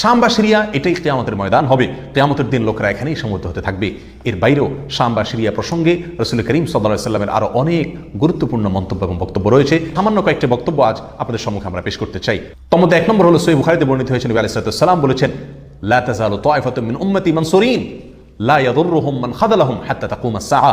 শাম বা সিরিয়া, এটাই কেয়ামতের ময়দান হবে। কেয়ামতের দিন লোকরা এখানেই সমুদ্র হতে থাকবে। এর বাইরেও শাম বা সিরিয়া প্রসঙ্গে রসুল করিম সাল্লাহ সাল্লামের আরও অনেক গুরুত্বপূর্ণ মন্তব্য এবং বক্তব্য রয়েছে। সামান্য কয়েকটি বক্তব্য আজ আপনাদের সম্মুখে আমরা পেশ করতে চাই। তোর মধ্যে এক নম্বর হলো সৈব বুখারিতে বর্ণিত হয়েছেন নবী আলাইসালাম বলেছেন, লা তাজালু তাইফাতুম মিন উম্মতি মানসুরিন লা ইয়াদুররুহুম মান খাদালাহুম হাত্তা তাকুমা সাআ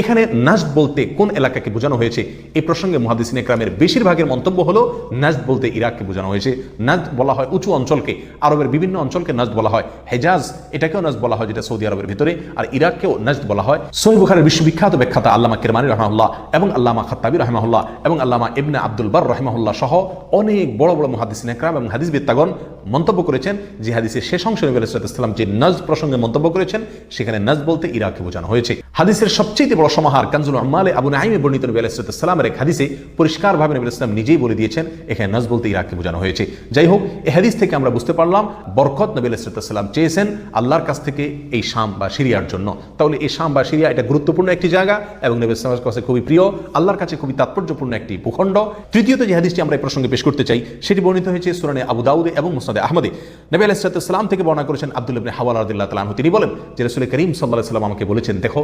এখানে নাজদ বলতে কোন এলাকাকে বোঝানো হয়েছে? এই প্রসঙ্গে মহাদিসিন একরামের বেশিরভাগের মন্তব্য হলো নাজদ বলতে ইরাককে বোঝানো হয়েছে। নাজদ বলা হয় উঁচু অঞ্চলকে, আরবের বিভিন্ন অঞ্চলকে নাজদ বলা হয়। হেজাজ, এটাকেও নাজদ বলা হয় যেটা সৌদি আরবের ভিতরে, আর ইরাককেও নাজদ বলা হয়। সহি বুখারের বিশ্ববিখ্যাত ব্যাখ্যাতা আল্লামা কেরমানি রহমাল্লাহ এবং আল্লামা খাত্তাবি রহমাহুল্লাহ এবং আল্লামা ইবনে আব্দুল বার রহমাহুল্লাহ সহ অনেক বড় বড় মহাদিসিন একরাম এবং হাদিস বিত্তাগণ মন্তব্য করেছেন যে হাদিসের শেষ অংশ নবী আলাইসালাম যে নজ প্রসঙ্গে মন্তব্য করেছেন, সেখানে নজ বলতে ইরাককে বোঝানো হয়েছে। হাদিসের সবচেয়ে বড় সমাহার। কানজুল আহমালে আবু নাইমে বর্ণিত নবী আলাইসালামের এক হাদিসে পরিষ্কারভাবে নবী ইসলাম নিজেই বলে দিয়েছেন, এখানে নজ বলতে ইরাককে বোঝানো হয়েছে। যাই হোক এই হাদিস থেকে আমরা বুঝতে পারলাম, বরকত নবী আলাইসালাম চেয়েছেন আল্লাহর কাছ থেকে এই শাম বা সিরিয়ার জন্য। তাহলে এই শাম বা সিরিয়া এটা গুরুত্বপূর্ণ একটি জায়গা এবং নবী ইসলামের কাছে খুবই প্রিয়, আল্লাহর কাছে খুবই তাৎপর্যপূর্ণ একটি ভূখণ্ড। তৃতীয়ত যে হাদিসটি আমরা এই প্রসঙ্গে পেশ করতে চাই, সেটি বর্ণিত হয়েছে সুরানে আবু দাউদে এবং মুসাদে আহমদে। নবী আলাইসালাম থেকে বর্ণনা করেছেন আব্দুল হাওয়াল রাদিল্লাহ তালাহ তিনি বলেন, যে রসুল করিম সাল্লাহ সাল্লাম আমাকে বলেছেন, দেখো,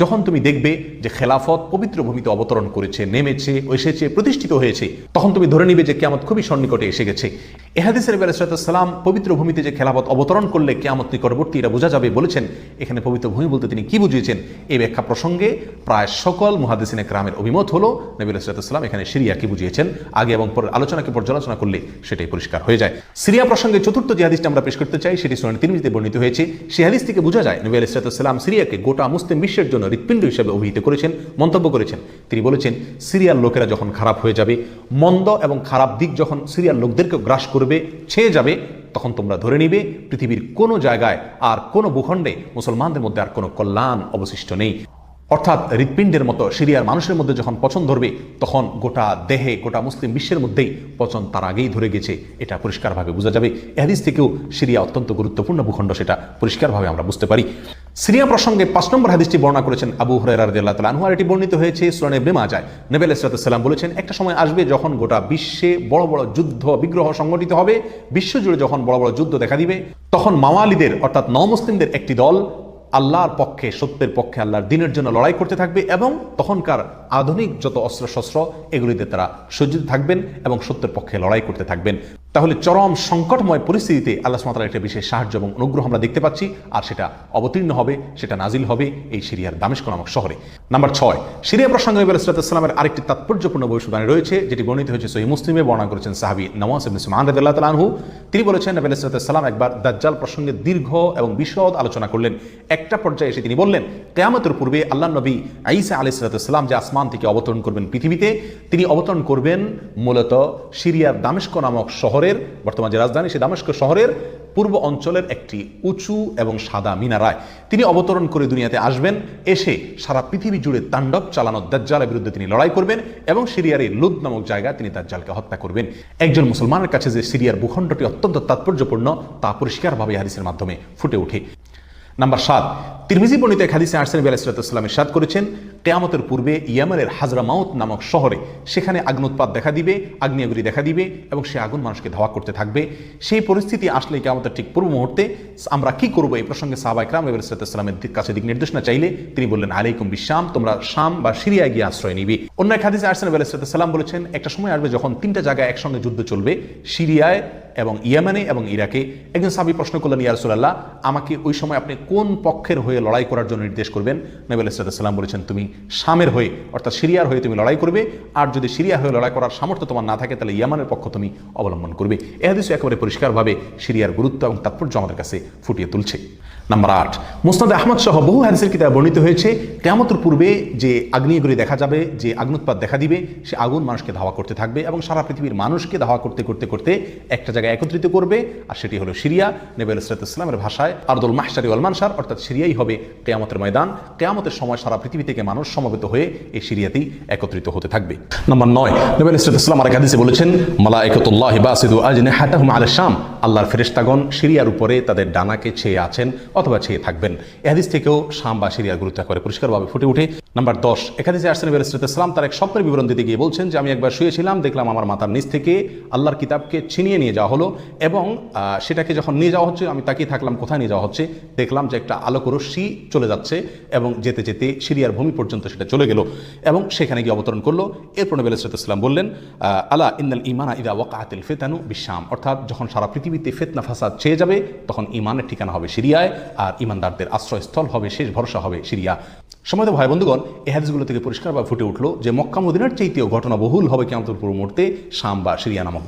যখন তুমি দেখবে যে খেলাফত পবিত্র ভূমিতে অবতরণ করেছে, নেমেছে, এসেছে, প্রতিষ্ঠিত হয়েছে। তখন তুমি ধরে নিবে যে কেয়ামত খুবই সন্নিকটে এসে গেছে। এহাদিসের সালাম পবিত্র ভূমিতে যে খেলাফত অবতরণ করলে কেয়ামত নিকটবর্তী এটা বোঝা যাবে বলেছেন, এখানে পবিত্র ভূমি বলতে তিনি কি বুঝিয়েছেন? এই ব্যাখ্যা প্রসঙ্গে প্রায় সকল মহাদিসিন একরামের অভিমত হলো, নবী সালাম এখানে সিরিয়াকে বুঝিয়েছেন? আগে এবং পরের আলোচনাকে পর্যালোচনা করলে সেটাই পরিষ্কার হয়ে যায়। সিরিয়া প্রসঙ্গে চতুর্থ যে হাদিসটা আমরা পেশ করতে চাই, সেটি সোনানি তিরমিজিতে বর্ণিত হয়েছে। সেই হাদিস থেকে বোঝা যায়, নবী আলাইসালাম সিরিয়াকে গোটা মুসলিম বিশ্বের জন্য হৃৎপিণ্ড হিসেবে অভিহিত করেছেন, মন্তব্য করেছেন। তিনি বলেছেন, সিরিয়ার লোকেরা যখন খারাপ হয়ে যাবে, মন্দ এবং খারাপ দিক যখন সিরিয়ার লোকদেরকে গ্রাস করবে, ছেয়ে যাবে, তখন তোমরা ধরে নিবে, পৃথিবীর কোনো জায়গায় আর কোনো ভূখণ্ডে মুসলমানদের মধ্যে আর কোনো কল্যাণ অবশিষ্ট নেই। অর্থাৎ হৃৎপিণ্ডের মতো সিরিয়ার মানুষের মধ্যে যখন পচন ধরবে, তখন গোটা দেহে, গোটা মুসলিম বিশ্বের মধ্যেই পচন তার আগেই ধরে গেছে। এটা পরিষ্কারভাবে বোঝা যাবে। এহাদিস থেকেও সিরিয়া অত্যন্ত গুরুত্বপূর্ণ ভূখণ্ড, সেটা পরিষ্কারভাবে আমরা বুঝতে পারি। সিরিয়া প্রসঙ্গে পাঁচ নম্বর হাদিসটি বর্ণনা করেছেন আবু হরাইরাদিল্লাহ তালাহু আর এটি বর্ণিত হয়েছে সুরানে বেমা যায় নেবেল ইসরাতাম বলেছেন, একটা সময় আসবে যখন গোটা বিশ্বে বড় বড় যুদ্ধ বিগ্রহ সংগঠিত হবে। বিশ্বজুড়ে যখন বড় বড় যুদ্ধ দেখা দিবে, তখন মাওয়ালিদের, অর্থাৎ নমুসলিমদের একটি দল আল্লাহর পক্ষে, সত্যের পক্ষে আল্লাহর দিনের জন্য লড়াই করতে থাকবে এবং তখনকার আধুনিক যত অস্ত্রশস্ত্র, এগুলিতে তারা সজ্জিত থাকবেন এবং সত্যের পক্ষে লড়াই করতে থাকবেন। তাহলে চরম সংকটময় পরিস্থিতিতে আল্লাহ সুমাতার একটা বিশেষ সাহায্য এবং অনুগ্রহ আমরা দেখতে পাচ্ছি, আর সেটা অবতীর্ণ হবে, সেটা নাজিল হবে এই সিরিয়ার দামেস্ক নামক শহরে। নাম্বার ছয়, সিরিয়া প্রসঙ্গে নবী আলাইসালামের আরেকটি তাৎপর্যপূর্ণ ভবিষ্যৎবাণী রয়েছে, যেটি বর্ণিত হয়েছে সহি মুসলিমে, বর্ণনা করেছেন সাহাবি নওয়াজ ইবনে সুমান রাদিয়াল্লাহু তাআলা আনহু। তিনি বলেছেন, নবী আলাইসালাম একবার দাজ্জাল প্রসঙ্গে দীর্ঘ এবং বিশদ আলোচনা করলেন। একটা পর্যায়ে এসে তিনি বললেন, কেয়ামতের পূর্বে আল্লাহ নবী আইসা আলাইসালাম যে আসমান থেকে অবতরণ করবেন পৃথিবীতে, তিনি অবতরণ করবেন মূলত সিরিয়ার দামেস্ক নামক শহরের, বর্তমান যে রাজধানী সেই দামেস্ক শহরের পূর্ব অঞ্চলের একটি উঁচু এবং সাদা মিনারায়। তিনি অবতরণ করে দুনিয়াতে আসবেন, এসে সারা পৃথিবী জুড়ে তাণ্ডব চালানো দাজ্জালের বিরুদ্ধে তিনি লড়াই করবেন এবং সিরিয়ার লুদ নামক জায়গায় তিনি দাজ্জালকে হত্যা করবেন। একজন মুসলমানের কাছে যে সিরিয়ার ভূখণ্ডটি অত্যন্ত তাৎপর্যপূর্ণ, তা পরিষ্কারভাবে এই হাদিসের মাধ্যমে ফুটে ওঠে। নাম্বার সাত। তিরমিজি বর্ণিত এক হাদিসে আর্সেন নবী আলাইসালাম ইরশাদ করেছেন কেয়ামতের পূর্বে ইয়ামানের হাজরামাউত নামক শহরে সেখানে আগ্নোৎপাত দেখা দিবে, আগ্নেয়গিরি দেখা দিবে এবং সে আগুন মানুষকে ধাওয়া করতে থাকবে। সেই পরিস্থিতি আসলে কেয়ামতের ঠিক পূর্ব মুহূর্তে। আমরা কি করব এই প্রসঙ্গে সাহাবাই ক্রাম নবী আলাইসালামের কাছে দিক নির্দেশনা চাইলে তিনি বললেন, আলাইকুম বিশ্বাম তোমরা শাম বা সিরিয়ায় গিয়ে আশ্রয় নিবি। অন্য এক হাদিসে নবী আলাইসালাম বলেছেন, একটা সময় আসবে যখন তিনটা জায়গায় একসঙ্গে যুদ্ধ চলবে, সিরিয়ায় এবং ইয়ামানে এবং ইরাকে। একজন সাবি প্রশ্ন করলেন ইয়ারসুল্লাহ আমাকে ওই সময় আপনি কোন পক্ষের হয়ে লড়াই করার জন্য নির্দেশ করবেন? নবী আলাইসাল্লাম বলেছেন, তুমি শামের হয়ে, অর্থাৎ সিরিয়ার হয়ে তুমি লড়াই করবে। আর যদি সিরিয়া হয়ে লড়াই করার সামর্থ্য তোমার না থাকে, তাহলে ইয়ামানের পক্ষ তুমি অবলম্বন করবে। এহাদিস হাদিস একেবারে পরিষ্কারভাবে সিরিয়ার গুরুত্ব এবং তাৎপর্য আমাদের কাছে ফুটিয়ে তুলছে। নাম্বার আট। মুসনাদ আহমদ সহ বহু হাদিসের কিতাব বর্ণিত হয়েছে। কেয়ামতের পূর্বে যে আগ্নেয়গুলি দেখা যাবে, যে আগ্নুৎপাত দেখা দিবে, সে আগুন মানুষকে ধাওয়া করতে থাকবে এবং সারা পৃথিবীর মানুষকে ধাওয়া করতে করতে করতে একটা জায়গায় একত্রিত করবে আর সেটি হলো সিরিয়া। নেবে ইসলামের ভাষায় আরদুল মাহসারি মানসার, অর্থাৎ সিরিয়াই হবে কেয়ামতের ময়দান। কেয়ামতের সময় সারা পৃথিবী থেকে মানুষ সমবেত হয়ে এই সিরিয়াতেই একত্রিত হতে থাকবে। নম্বর নয় নেবেল নবী ইসলাম আর হাদিসে বলেছেন মালাইকাতুল্লাহ বাসিদু আজনে হাতাহুম আল শাম। আল্লাহর ফেরেশতাগণ সিরিয়ার উপরে তাদের ডানাকে ছেয়ে আছেন। অথবা ছেয়ে থাকবেন। এ হাদিস থেকেও শাম বা সিরিয়ার গুরুত্ব করে পরিষ্কারভাবে ফুটে ওঠে। নাম্বার দশ একাদিসে আসছেন ইসলাম তার এক স্বপ্নের বিবরণ দিতে গিয়ে বলছেন যে, আমি একবার শুয়েছিলাম, দেখলাম আমার মাথার নিচ থেকে আল্লাহর কিতাবকে ছিনিয়ে নিয়ে যাওয়া হলো এবং সেটাকে যখন নিয়ে যাওয়া হচ্ছে, আমি তাকিয়ে থাকলাম কোথায় নিয়ে যাওয়া হচ্ছে, দেখলাম যে একটা আলোক রশ্মি চলে যাচ্ছে এবং যেতে যেতে সিরিয়ার ভূমি পর্যন্ত সেটা চলে গেল এবং সেখানে গিয়ে অবতরণ করল। এরপর নবী ইসলাম বললেন আলা ইন্দাল ইমানা ইদা ওয়াকাতিল ফেতানু বিশ্বাম অর্থাৎ যখন সারা পৃথিবীতে ফেতনা ফাসাদ ছেয়ে যাবে, তখন ইমানের ঠিকানা হবে সিরিয়ায়। আর ইমানদারদের আশ্রয়স্থল হবে, শেষ ভরসা হবে সিরিয়া। সময় ভাই বন্ধুগণ এ হাদিসগুলো থেকে পরিষ্কারভাবে ফুটে উঠল যে মক্কা মদিনার চাইতেও ঘটনা বহুল হবে কেমন পূর্ব মুহূর্তে, শাম বা সিরিয়া নামক